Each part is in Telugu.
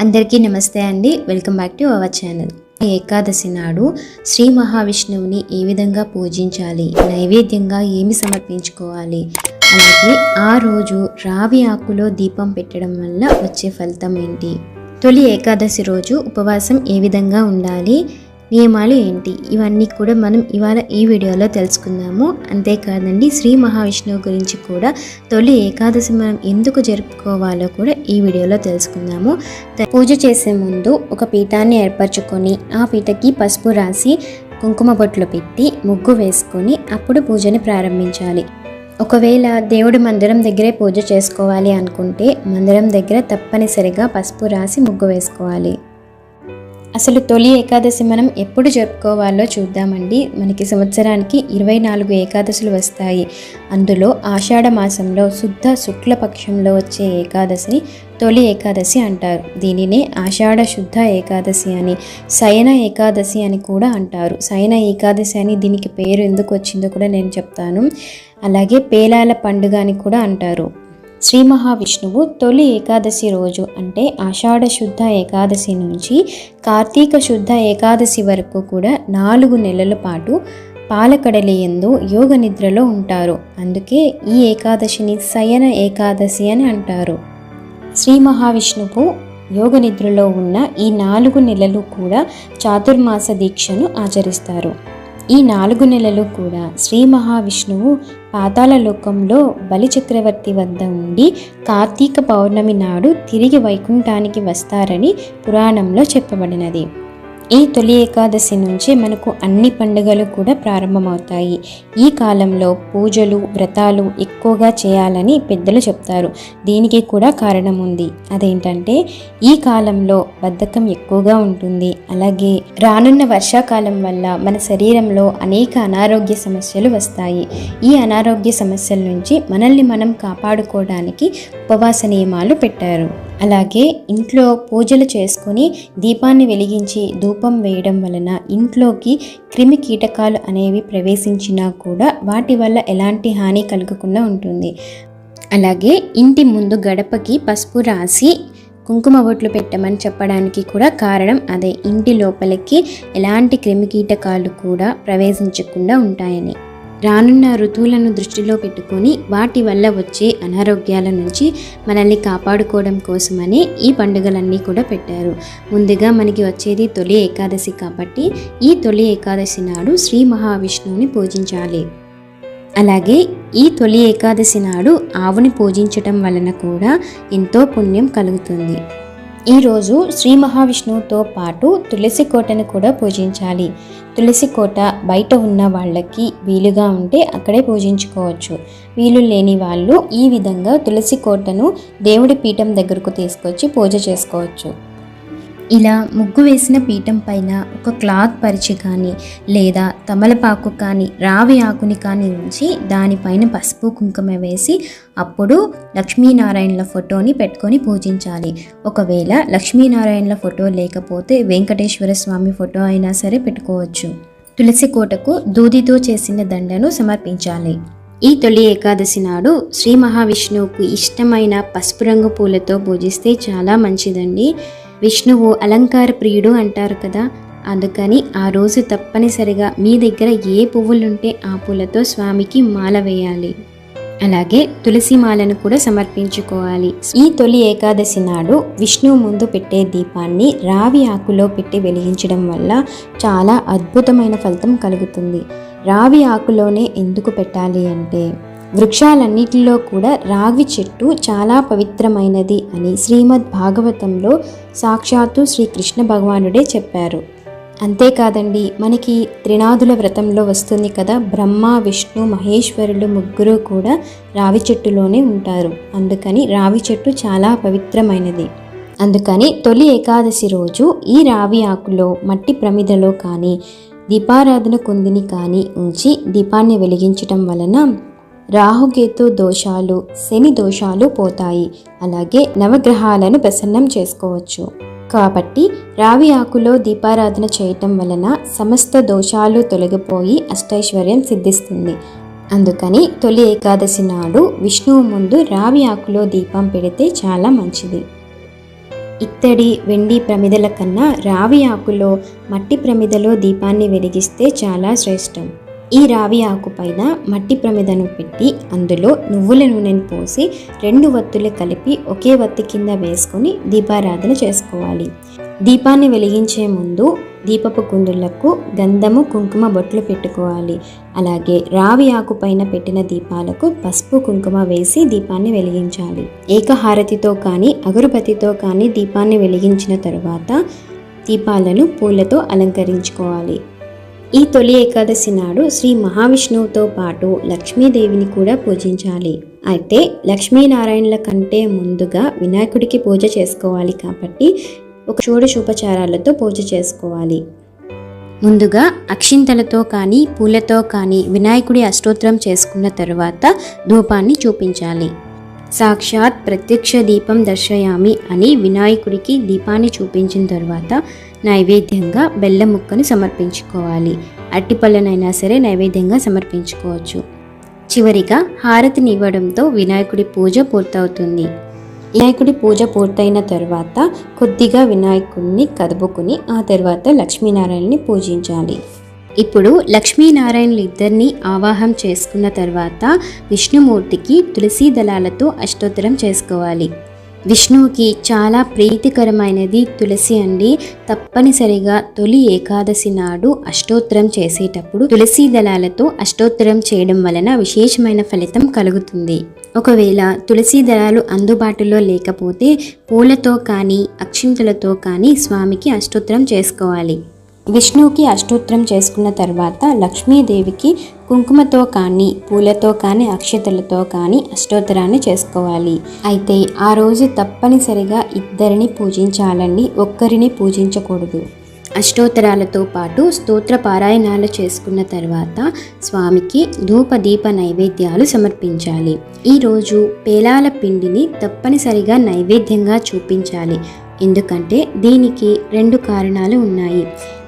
అందరికీ నమస్తే అండి. Welcome back to our channel. Ekadashi నాడు శ్రీ మహావిష్ణువుని ఏ విధంగా పూజించాలి? నైవేద్యంగా ఏమి సమర్పించుకోవాలి? అలాగే ఆ రోజు రావి ఆకులో దీపం పెట్టడం వల్ల వచ్చే ఫలితం ఏంటి? తొలి ఏకాదశి రోజు ఉపవాసం ఏ విధంగా ఉండాలి? నియమాలు ఏంటి? ఇవన్నీ కూడా మనం ఇవాళ ఈ వీడియోలో తెలుసుకుందాము. అంతేకాదండి శ్రీ మహావిష్ణువు గురించి కూడా తొలి ఏకాదశి మనం ఎందుకు జరుపుకోవాలో కూడా ఈ వీడియోలో తెలుసుకుందాము. పూజ చేసే ముందు ఒక పీఠాన్ని ఏర్పరచుకొని ఆ పీటకి పసుపు రాసి కుంకుమ బొట్లు పెట్టి ముగ్గు వేసుకొని అప్పుడు పూజని ప్రారంభించాలి. ఒకవేళ దేవుడి మందిరం దగ్గరే పూజ చేసుకోవాలి అనుకుంటే మందిరం దగ్గర తప్పనిసరిగా పసుపు రాసి ముగ్గు వేసుకోవాలి. అసలు తొలి ఏకాదశి మనం ఎప్పుడు జరుపుకోవాలో చూద్దామండి. మనకి సంవత్సరానికి ఇరవై నాలుగు ఏకాదశులు వస్తాయి. అందులో ఆషాఢ మాసంలో శుద్ధ శుక్ల పక్షంలో వచ్చే ఏకాదశిని తొలి ఏకాదశి అంటారు. దీనినే ఆషాఢ శుద్ధ ఏకాదశి అని శయన ఏకాదశి అని కూడా అంటారు. శయన ఏకాదశి అని దీనికి పేరు ఎందుకు వచ్చిందో కూడా నేను చెప్తాను. అలాగే పేలాల పండుగ అని కూడా అంటారు. శ్రీ మహావిష్ణువు తొలి ఏకాదశి రోజు అంటే ఆషాఢ శుద్ధ ఏకాదశి నుంచి కార్తీక శుద్ధ ఏకాదశి వరకు కూడా నాలుగు నెలల పాటు పాలకడలి ఎందు యోగ నిద్రలో ఉంటారు. అందుకే ఈ ఏకాదశిని శయన ఏకాదశి అని అంటారు. శ్రీ మహావిష్ణువు యోగ నిద్రలో ఉన్న ఈ నాలుగు నెలలు కూడా చాతుర్మాస దీక్షను ఆచరిస్తారు. ఈ నాలుగు నెలలు కూడా శ్రీ మహావిష్ణువు పాతాళ లోకంలో బలిచక్రవర్తి వద్ద ఉండి కార్తీక పౌర్ణమి నాడు తిరిగి వైకుంఠానికి వస్తారని పురాణంలో చెప్పబడినది. ఈ తొలి ఏకాదశి నుంచి మనకు అన్ని పండుగలు కూడా ప్రారంభమవుతాయి. ఈ కాలంలో పూజలు వ్రతాలు ఎక్కువగా చేయాలని పెద్దలు చెప్తారు. దీనికి కూడా కారణం ఉంది. అదేంటంటే ఈ కాలంలో బద్ధకం ఎక్కువగా ఉంటుంది. అలాగే రానున్న వర్షాకాలం వల్ల మన శరీరంలో అనేక అనారోగ్య సమస్యలు వస్తాయి. ఈ అనారోగ్య సమస్యల నుంచి మనల్ని మనం కాపాడుకోవడానికి ఉపవాస నియమాలు పెట్టారు. అలాగే ఇంట్లో పూజలు చేసుకొని దీపాన్ని వెలిగించి ధూపం వేయడం వలన ఇంట్లోకి క్రిమి కీటకాలు అనేవి ప్రవేశించినా కూడా వాటి వల్ల ఎలాంటి హాని కలగకుండా ఉంటుంది. అలాగే ఇంటి ముందు గడపకి పసుపు రాసి కుంకుమ బొట్లు పెట్టమని చెప్పడానికి కూడా కారణం అదే. ఇంటి లోపలికి ఎలాంటి క్రిమికీటకాలు కూడా ప్రవేశించకుండా ఉంటాయని. రానున్న ఋతువులను దృష్టిలో పెట్టుకొని వాటి వల్ల వచ్చే అనారోగ్యాల నుంచి మనల్ని కాపాడుకోవడం కోసమని ఈ పండుగలన్నీ కూడా పెట్టారు. ముందుగా మనకి వచ్చేది తొలి ఏకాదశి కాబట్టి ఈ తొలి ఏకాదశి నాడు శ్రీ మహావిష్ణువుని పూజించాలి. అలాగే ఈ తొలి ఏకాదశి నాడు ఆవుని పూజించటం వలన కూడా ఎంతో పుణ్యం కలుగుతుంది. ఈరోజు శ్రీ మహావిష్ణువుతో పాటు తులసి కోటను కూడా పూజించాలి. తులసి కోట బయట ఉన్న వాళ్ళకి వీలుగా ఉంటే అక్కడే పూజించుకోవచ్చు. వీలు లేని వాళ్ళు ఈ విధంగా తులసి కోటను దేవుడి పీఠం దగ్గరకు తీసుకొచ్చి పూజ చేసుకోవచ్చు. ఇలా ముగ్గు వేసిన పీఠం పైన ఒక క్లాత్ పరిచి కానీ లేదా తమలపాకు కానీ రావి ఆకుని కానీ ఉంచి దానిపైన పసుపు కుంకుమ వేసి అప్పుడు లక్ష్మీనారాయణల ఫోటోని పెట్టుకొని పూజించాలి. ఒకవేళ లక్ష్మీనారాయణల ఫోటో లేకపోతే వెంకటేశ్వర స్వామి ఫోటో అయినా సరే పెట్టుకోవచ్చు. తులసి కోటకు దూదితో చేసిన దండను సమర్పించాలి. ఈ తొలి ఏకాదశి నాడు శ్రీ మహావిష్ణువుకు ఇష్టమైన పసుపు రంగు పూలతో పూజిస్తే చాలా మంచిదండి. విష్ణువు అలంకార ప్రియుడు అంటారు కదా. అందుకని ఆ రోజు తప్పనిసరిగా మీ దగ్గర ఏ పువ్వులుంటే ఆ పూలతో స్వామికి మాల వేయాలి. అలాగే తులసి మాలను కూడా సమర్పించుకోవాలి. ఈ తొలి ఏకాదశి నాడు విష్ణువు ముందు పెట్టే దీపాన్ని రావి ఆకులో పెట్టి వెలిగించడం వల్ల చాలా అద్భుతమైన ఫలితం కలుగుతుంది. రావి ఆకులోనే ఎందుకు పెట్టాలి అంటే వృక్షాలన్నిటిలో కూడా రావి చెట్టు చాలా పవిత్రమైనది అని శ్రీమద్ భాగవతంలో సాక్షాత్తు శ్రీకృష్ణ భగవానుడే చెప్పారు. అంతేకాదండి మనకి త్రినాదుల వ్రతంలో వస్తుంది కదా బ్రహ్మ విష్ణు మహేశ్వరులు ముగ్గురు కూడా రావి చెట్టులోనే ఉంటారు. అందుకని రావి చెట్టు చాలా పవిత్రమైనది. అందుకని తొలి ఏకాదశి రోజు ఈ రావి ఆకులో మట్టి ప్రమిదలో కానీ దీపారాధన కుందిని కానీ ఉంచి దీపాన్ని వెలిగించటం వలన రాహుకేతు దోషాలు శని దోషాలు పోతాయి. అలాగే నవగ్రహాలను ప్రసన్నం చేసుకోవచ్చు. కాబట్టి రావి ఆకులో దీపారాధన చేయటం వలన సమస్త దోషాలు తొలగిపోయి అష్టైశ్వర్యం సిద్ధిస్తుంది. అందుకని తొలి ఏకాదశి నాడు విష్ణువు ముందు రావి ఆకులో దీపం పెడితే చాలా మంచిది. ఇత్తడి వెండి ప్రమిదల కన్నా రావి ఆకులో మట్టి ప్రమిదలో దీపాన్ని వెలిగిస్తే చాలా శ్రేష్టం. ఈ రావి ఆకుపైన మట్టి ప్రమిదను పెట్టి అందులో నువ్వుల నూనెను పోసి రెండు వత్తులు కలిపి ఒకే వత్తి కింద వేసుకొని దీపారాధన చేసుకోవాలి. దీపాన్ని వెలిగించే ముందు దీపపు కుందులకు గంధము కుంకుమ బొట్లు పెట్టుకోవాలి. అలాగే రావి ఆకుపైన పెట్టిన దీపాలకు పసుపు కుంకుమ వేసి దీపాన్ని వెలిగించాలి. ఏకహారతితో కానీ అగరుబతితో కానీ దీపాన్ని వెలిగించిన తరువాత దీపాలను పూలతో అలంకరించుకోవాలి. ఈ తొలి ఏకాదశి నాడు శ్రీ మహావిష్ణువుతో పాటు లక్ష్మీదేవిని కూడా పూజించాలి. అయితే లక్ష్మీనారాయణల కంటే ముందుగా వినాయకుడికి పూజ చేసుకోవాలి కాబట్టి ఒక షోడశోపచారాలతో పూజ చేసుకోవాలి. ముందుగా అక్షింతలతో కానీ పూలతో కానీ వినాయకుడి అష్టోత్తరం చేసుకున్న తరువాత ధూపాన్ని చూపించాలి. సాక్షాత్ ప్రత్యక్ష దీపం దర్శయామి అని వినాయకుడికి దీపాన్ని చూపించిన తర్వాత నైవేద్యంగా బెల్లం ముక్కను సమర్పించుకోవాలి. అట్టిపళ్ళనైనా సరే నైవేద్యంగా సమర్పించుకోవచ్చు. చివరిగా హారతిని ఇవ్వడంతో వినాయకుడి పూజ పూర్తవుతుంది. వినాయకుడి పూజ పూర్తయిన తర్వాత కొద్దిగా వినాయకుడిని కదుపుకుని ఆ తర్వాత లక్ష్మీనారాయణని పూజించాలి. ఇప్పుడు లక్ష్మీనారాయణలు ఇద్దరిని ఆవాహం చేసుకున్న తర్వాత విష్ణుమూర్తికి తులసీ దళాలతో అష్టోత్తరం చేసుకోవాలి. విష్ణువుకి చాలా ప్రీతికరమైనది తులసి అండి. తప్పనిసరిగా తొలి ఏకాదశి నాడు అష్టోత్తరం చేసేటప్పుడు తులసి దళాలతో అష్టోత్తరం చేయడం వలన విశేషమైన ఫలితం కలుగుతుంది. ఒకవేళ తులసి దళాలు అందుబాటులో లేకపోతే పూలతో కానీ అక్షింతలతో కానీ స్వామికి అష్టోత్తరం చేసుకోవాలి. విష్ణువుకి అష్టోత్తరం చేసుకున్న తర్వాత లక్ష్మీదేవికి కుంకుమతో కానీ పూలతో కానీ అక్షతలతో కానీ అష్టోత్తరాన్ని చేసుకోవాలి. అయితే ఆ రోజు తప్పనిసరిగా ఇద్దరిని పూజించాలండి. ఒక్కరిని పూజించకూడదు. అష్టోత్తరాలతో పాటు స్తోత్ర పారాయణాలు చేసుకున్న తర్వాత స్వామికి ధూప దీప నైవేద్యాలు సమర్పించాలి. ఈరోజు పేలాల పిండిని తప్పనిసరిగా నైవేద్యంగా చూపించాలి. ఎందుకంటే దీనికి రెండు కారణాలు ఉన్నాయి.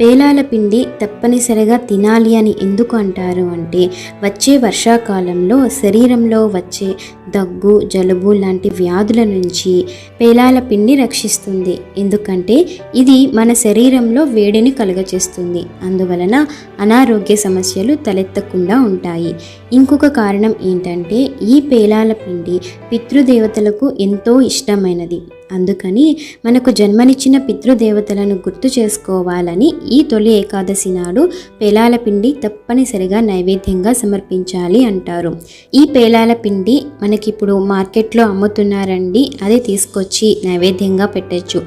పేలాల పిండి తప్పనిసరిగా తినాలి అని ఎందుకు అంటారు అంటే వచ్చే వర్షాకాలంలో శరీరంలో వచ్చే దగ్గు జలుబు లాంటి వ్యాధుల నుంచి పేలాల పిండి రక్షిస్తుంది. ఎందుకంటే ఇది మన శరీరంలో వేడిని కలుగచేస్తుంది. అందువలన అనారోగ్య సమస్యలు తలెత్తకుండా ఉంటాయి. ఇంకొక కారణం ఏంటంటే ఈ పేలాల పిండి పితృదేవతలకు ఎంతో ఇష్టమైనది. అందుకని మనకు జన్మనిచ్చిన పితృదేవతలను గుర్తు చేసుకోవాలని ఈ తొలి ఏకాదశి నాడు పేలాల పిండి తప్పనిసరిగా నైవేద్యంగా సమర్పించాలి అంటారు. ఈ పేలాల పిండి మనకిప్పుడు మార్కెట్లో అమ్ముతున్నారండి అదే తీసుకొచ్చి నైవేద్యంగా పెట్టచ్చు.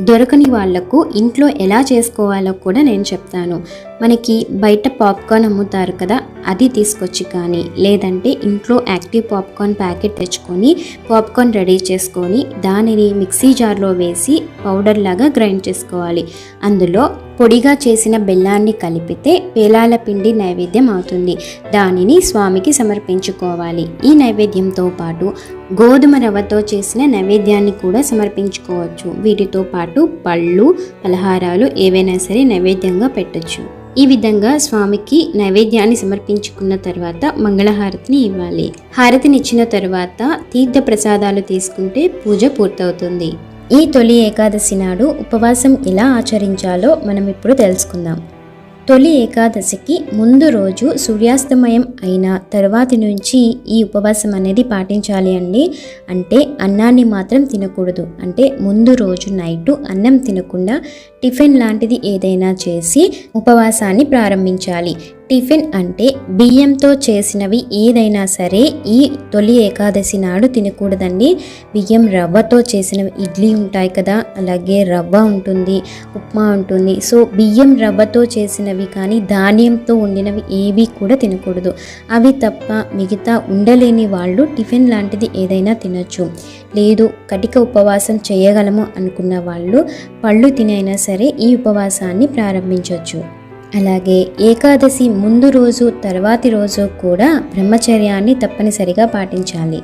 దొరకని వాళ్ళకు ఇంట్లో ఎలా చేసుకోవాలో కూడా నేను చెప్తాను. మనకి బయట పాప్కార్న్ అమ్ముతారు కదా అది తీసుకొచ్చి కానీ లేదంటే ఇంట్లో యాక్టివ్ పాప్కార్న్ ప్యాకెట్ తెచ్చుకొని పాప్కార్న్ రెడీ చేసుకొని దానిని మిక్సీ జార్లో వేసి పౌడర్ లాగా గ్రైండ్ చేసుకోవాలి. అందులో పొడిగా చేసిన బెల్లాన్ని కలిపితే పేలాల పిండి నైవేద్యం అవుతుంది. దానిని స్వామికి సమర్పించుకోవాలి. ఈ నైవేద్యంతో పాటు గోధుమ రవ్వతో చేసిన నైవేద్యాన్ని కూడా సమర్పించుకోవచ్చు. వీటితో పాటు పళ్ళు పలహారాలు ఏవైనా సరే నైవేద్యంగా పెట్టచ్చు. ఈ విధంగా స్వామికి నైవేద్యాన్ని సమర్పించుకున్న తర్వాత మంగళహారతిని ఇవ్వాలి. హారతిని ఇచ్చిన తర్వాత తీర్థ ప్రసాదాలు తీసుకుంటే పూజ పూర్తవుతుంది. ఈ తొలి ఏకాదశి నాడు ఉపవాసం ఎలా ఆచరించాలో మనం ఇప్పుడు తెలుసుకుందాం. తొలి ఏకాదశికి ముందు రోజు సూర్యాస్తమయం అయిన తర్వాతి నుంచి ఈ ఉపవాసం అనేది పాటించాలి అండి. అంటే అన్నాన్ని మాత్రం తినకూడదు. అంటే ముందు రోజు నైటు అన్నం తినకుండా టిఫిన్ లాంటిది ఏదైనా చేసి ఉపవాసాన్ని ప్రారంభించాలి. టిఫిన్ అంటే బియ్యంతో చేసినవి ఏదైనా సరే ఈ తొలి ఏకాదశి నాడు తినకూడదండి. బియ్యం రవ్వతో చేసినవి ఇడ్లీ ఉంటాయి కదా అలాగే రవ్వ ఉంటుంది ఉప్మా ఉంటుంది. సో బియ్యం రవ్వతో చేసినవి కానీ ధాన్యంతో వండినవి ఏవి కూడా తినకూడదు. అవి తప్ప మిగతా ఉండలేని వాళ్ళు టిఫిన్ లాంటిది ఏదైనా తినచ్చు. లేదు కటిక ఉపవాసం చేయగలము అనుకున్న వాళ్ళు పళ్ళు తినైనా సరే ఈ ఉపవాసాన్ని ప్రారంభించవచ్చు అలాగే ఏకాదశి ముందు రోజు తర్వాతి రోజు కూడా బ్రహ్మచర్యాన్ని తప్పనిసరిగా పాటించాలి.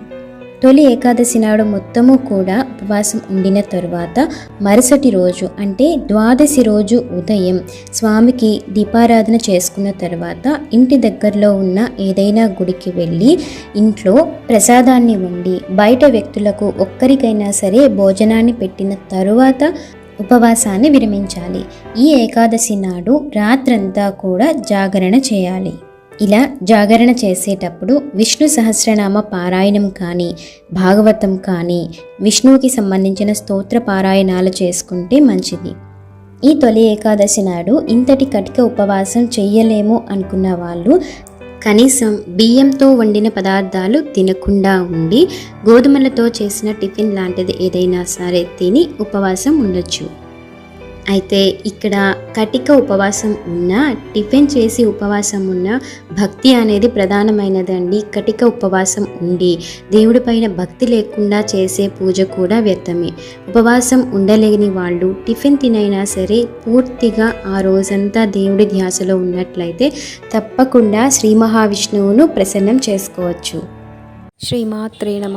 తొలి ఏకాదశి నాడు మొత్తము కూడా ఉపవాసం ఉండిన తరువాత మరుసటి రోజు అంటే ద్వాదశి రోజు ఉదయం స్వామికి దీపారాధన చేసుకున్న తర్వాత ఇంటి దగ్గరలో ఉన్న ఏదైనా గుడికి వెళ్ళి ఇంట్లో ప్రసాదాన్ని వండి బయట వ్యక్తులకు ఒక్కరికైనా సరే భోజనాన్ని పెట్టిన తరువాత ఉపవాసాన్ని విరమించాలి. ఈ ఏకాదశి నాడు రాత్రంతా కూడా జాగరణ చేయాలి. ఇలా జాగరణ చేసేటప్పుడు విష్ణు సహస్రనామ పారాయణం కానీ భాగవతం కానీ విష్ణువుకి సంబంధించిన స్తోత్ర పారాయణాలు చేసుకుంటే మంచిది. ఈ తొలి ఏకాదశి నాడు ఇంతటి కటిక ఉపవాసం చెయ్యలేము అనుకున్న వాళ్ళు కనీసం బియ్యంతో వండిన పదార్థాలు తినకుండా ఉండి గోధుమలతో చేసిన టిఫిన్ లాంటిది ఏదైనా సరే తిని ఉపవాసం ఉండొచ్చు. అయితే ఇక్కడ కటిక ఉపవాసం ఉన్న టిఫిన్ చేసి ఉపవాసం ఉన్న భక్తి అనేది ప్రధానమైనదండి. కటిక ఉపవాసం ఉండి దేవుడి పైన భక్తి లేకుండా చేసే పూజ కూడా వ్యర్థమే. ఉపవాసం ఉండలేని వాళ్ళు టిఫిన్ తినైనా సరే పూర్తిగా ఆ రోజంతా దేవుడి ధ్యాసలో ఉన్నట్లయితే తప్పకుండా శ్రీ మహావిష్ణువును ప్రసన్నం చేసుకోవచ్చు. శ్రీమాత్రే నమ.